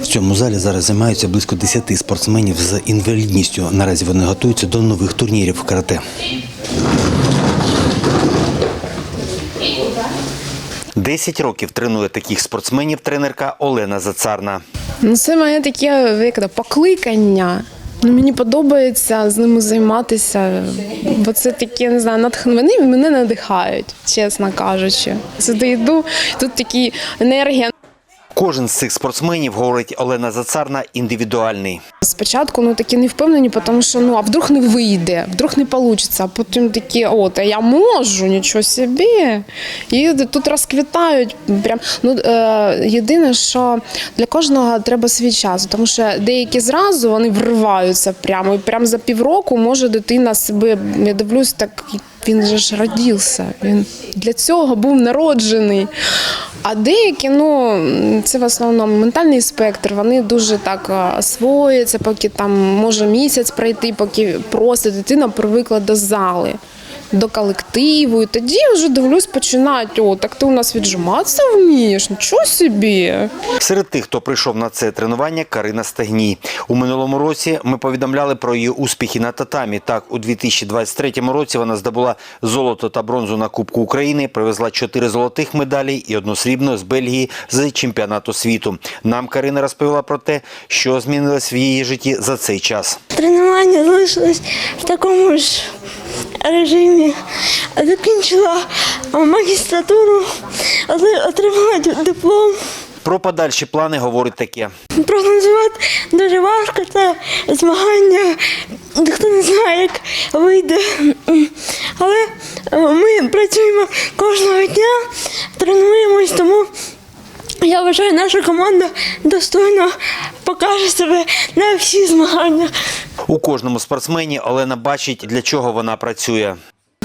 В цьому залі зараз займаються близько 10 спортсменів з інвалідністю. Наразі вони готуються до нових турнірів в карате. Десять років тренує таких спортсменів тренерка Олена Зацарна. Ну, це моє таке як покликання. Ну, мені подобається з ними займатися, бо це такі, не знаю, натхн... вони мене надихають, чесно кажучи. Сюди йду, тут такі енергія. Кожен з цих спортсменів, говорить Олена Зацарна, індивідуальний. Спочатку ну такі не впевнені, тому що ну а вдруг не вийде, вдруг не вийде, а потім такі, от, а я можу, нічого собі. І тут розквітають. Прям ну е, єдине, що для кожного треба свій час, тому що деякі зразу вони вриваються прямо, і прямо за півроку може дитина себе. Я дивлюсь, так він же ж родився. Він для цього був народжений. А деякі, ну це в основному ментальний спектр. Вони дуже так а, освоюються, поки там може місяць пройти, поки просто дитина привикла до зали, до колективу. І тоді вже дивлюсь, починають, о, так ти у нас віджиматися вмієш, нічого собі. Серед тих, хто прийшов на це тренування, Карина Стегній. У минулому році ми повідомляли про її успіхи на татамі. Так, у 2023 році вона здобула золото та бронзу на Кубку України, привезла чотири золотих медалі і одну срібну з Бельгії з чемпіонату світу. Нам Карина розповіла про те, що змінилось в її житті за цей час. Тренування залишилось в такому ж режимі. Закінчила магістратуру, отримала диплом. Про подальші плани говорить таке. Прогнозувати дуже важко, це змагання. Ніхто не знає, як вийде. Але е, ми працюємо кожного дня, тренуємось, тому я вважаю, наша команда достойно покаже себе на всіх змаганнях. У кожному спортсмені Олена бачить, для чого вона працює.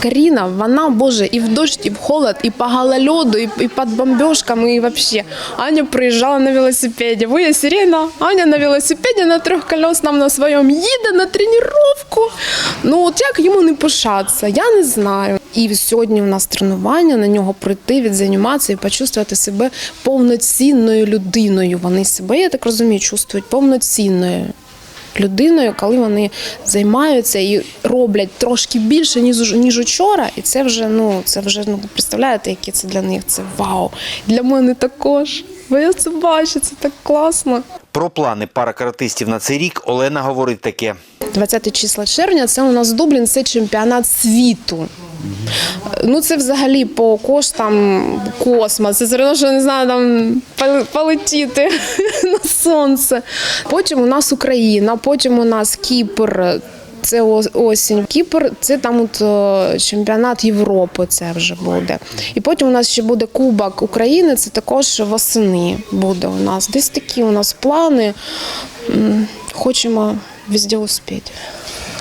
Каріна, вона, боже, і в дощ, і в холод, і по гололеду, і, і під бомбежками, і вообще. Аня приїжджала на велосипеді. Ви сирена, Аня на велосипеді на трьохколесному на своєму їде на тренування. Ну от як йому не пишатися, я не знаю. І сьогодні у нас тренування на нього прийти, відзаніматися і почувствувати себе повноцінною людиною. Вони себе, я так розумію, чувствують повноцінною людиною, коли вони займаються і роблять трошки більше ніж ніж учора, і це вже ну це вже ну представляєте, яке це для них це вау. Для мене також. Бо я це бачу, це так класно. Про плани паракаратистів на цей рік Олена говорить таке. 20 числа червня це у нас Дублін, це чемпіонат світу. Ну, це взагалі по коштам космос. Це все одно, що не знаю, там полетіти на сонце. Потім у нас Україна, потім у нас Кіпр. Це осінь. Кіпр це там от чемпіонат Європи. Це вже буде. І потім у нас ще буде Кубок України. Це також восени буде у нас. Десь такі у нас плани. Хочемо везде успіти.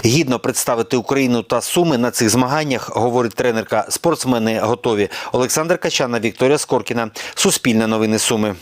Гідно представити Україну та Суми на цих змаганнях, говорить тренерка. Спортсмени готові. Олександр Качана, Вікторія Скоркіна. Суспільне новини Суми.